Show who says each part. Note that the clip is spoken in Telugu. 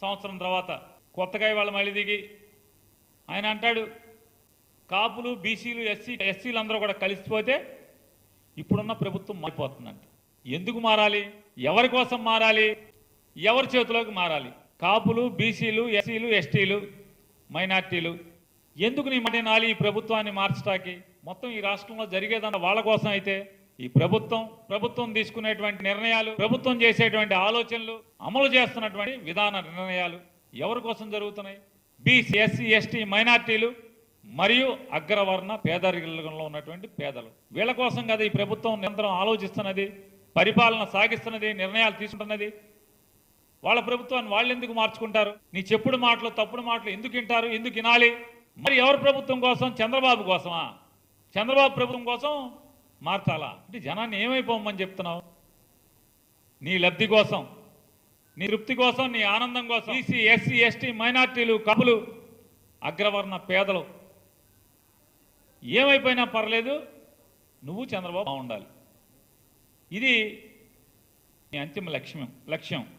Speaker 1: సంవత్సరం తర్వాత కొత్తగా ఇవాళ మళ్ళీ దిగి ఆయన అంటాడు కాపులు బీసీలు ఎస్సీ ఎస్సీలు అందరూ కూడా కలిసిపోతే ఇప్పుడున్న ప్రభుత్వం మారిపోతుందంట. ఎందుకు మారాలి? ఎవరి కోసం మారాలి? ఎవరి చేతిలోకి మారాలి? కాపులు బీసీలు ఎస్సీలు ఎస్టీలు మైనార్టీలు. ఎందుకు నీ మాట ఈ ప్రభుత్వాన్ని మార్చడానికి మొత్తం ఈ రాష్ట్రంలో జరిగేదంతా వాళ్ళ కోసం అయితే ఈ ప్రభుత్వం ప్రభుత్వం తీసుకునేటువంటి నిర్ణయాలు ప్రభుత్వం చేసేటువంటి ఆలోచనలు అమలు చేస్తున్నటువంటి విధాన నిర్ణయాలు ఎవరి కోసం జరుగుతున్నాయి? బీసీ ఎస్సీ ఎస్టీ మైనార్టీలు మరియు అగ్రవర్ణ పేదరికంలో ఉన్నటువంటి పేదలు. వీళ్ళ కోసం కదా ఈ ప్రభుత్వం నిరంతరం ఆలోచిస్తున్నది పరిపాలన సాగిస్తున్నది నిర్ణయాలు తీసుకుంటున్నది. వాళ్ళ ప్రభుత్వాన్ని వాళ్ళు ఎందుకు మార్చుకుంటారు? నీ చెప్పుడు మాటలు తప్పుడు మాటలు ఎందుకు వింటారు? ఎందుకు వినాలి? మరి ఎవరి ప్రభుత్వం కోసం? చంద్రబాబు కోసమా? చంద్రబాబు ప్రభుత్వం కోసం మార్చాలా? అంటే జనాన్ని ఏమైపోమని చెప్తున్నావు? నీ లబ్ధి కోసం నీ తృప్తి కోసం నీ ఆనందం కోసం ఈసీ ఎస్సీ ఎస్టీ మైనార్టీలు కపులు అగ్రవర్ణ పేదలు. ఏమైపోయినా పర్లేదు నువ్వు చంద్రబాబు బాగుండాలి. ఇది నీ అంతిమ లక్ష్యం లక్ష్యం.